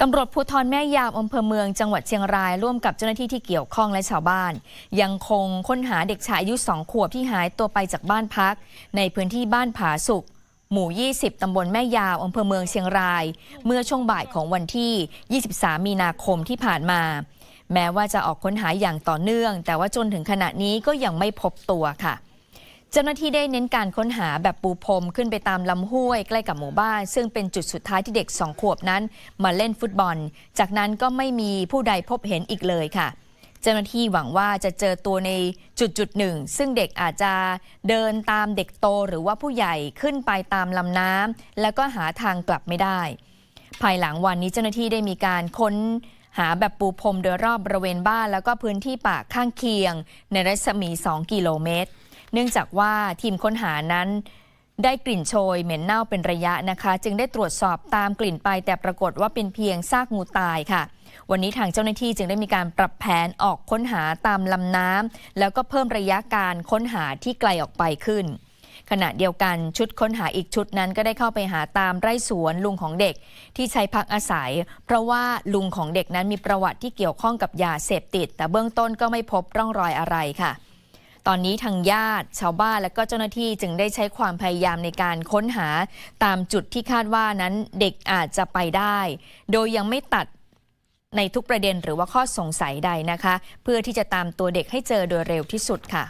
ตำรวจภูธรแม่ยามอำเภอเมืองจังหวัดเชียงราย ร่วมกับเจ้าหน้าที่ที่เกี่ยวข้องและชาวบ้าน ยังคงค้นหาเด็กชายอายุสองขวบที่หายตัวไปจากบ้านพัก ในพื้นที่บ้านผาสุกหมู่ 20 ตำบลแม่ยาวอำเภอเมืองเชียงราย เมื่อช่วงบ่ายของวันที่ 23 มีนาคมที่ผ่านมา แม้ว่าจะออกค้นหาอย่างต่อเนื่อง แต่ว่าจนถึงขณะนี้ก็ยังไม่พบตัวค่ะ เจ้าหน้าที่ได้เน้นการค้นหาแบบปูพรมขึ้นไปตามลำห้วยใกล้กับหมู่บ้าน ซึ่งเป็นจุดสุดท้ายที่เด็กสองขวบนั้น มาเล่นฟุตบอล จากนั้นก็ไม่มีผู้ใดพบเห็นอีกเลยค่ะ เจ้าหน้าที่หวังว่าจะเจอตัวในจุดจุดหนึ่ง ซึ่งเด็กอาจจะเดินตามเด็กโตหรือว่าผู้ใหญ่ขึ้นไปตามลำน้ำแล้วก็หาทางกลับไม่ได้ ภายหลังวันนี้เจ้าหน้าที่ได้มีการค้นหาแบบปูพรมโดยรอบบริเวณบ้านแล้วก็พื้นที่ป่าข้างเคียง ในรัศมี 2 กิโลเมตร เนื่องจากว่าทีมค้นหานั้นได้กลิ่นโชยเหม็นเน่าเป็นระยะนะคะ จึงได้ตรวจสอบตามกลิ่นไป แต่ปรากฏว่าเป็นเพียงซากงูตายค่ะ วันนี้ทางเจ้าหน้าที่จึงได้มีการปรับแผนออกค้นหาตามลำน้ำแล้วก็เพิ่มระยะการค้นหาที่ไกลออกไปขึ้น ขณะเดียวกันชุดค้นหาอีกชุดนั้นก็ได้เข้าไปหาตามไร่สวนลุงของเด็กที่ใช้พักอาศัย เพราะว่าลุงของเด็กนั้นมีประวัติที่เกี่ยวข้องกับยาเสพติด แต่เบื้องต้นก็ไม่พบร่องรอยอะไรค่ะ ตอนนี้ทางญาติชาวบ้านและก็เจ้าหน้าที่จึงได้ใช้ความพยายามในการค้นหาตามจุดที่คาดว่านั้นเด็กอาจจะไปได้ โดยยังไม่ตัดในทุกประเด็นหรือว่าข้อสงสัยใดนะคะ เพื่อที่จะตามตัวเด็กให้เจอโดยเร็วที่สุดค่ะ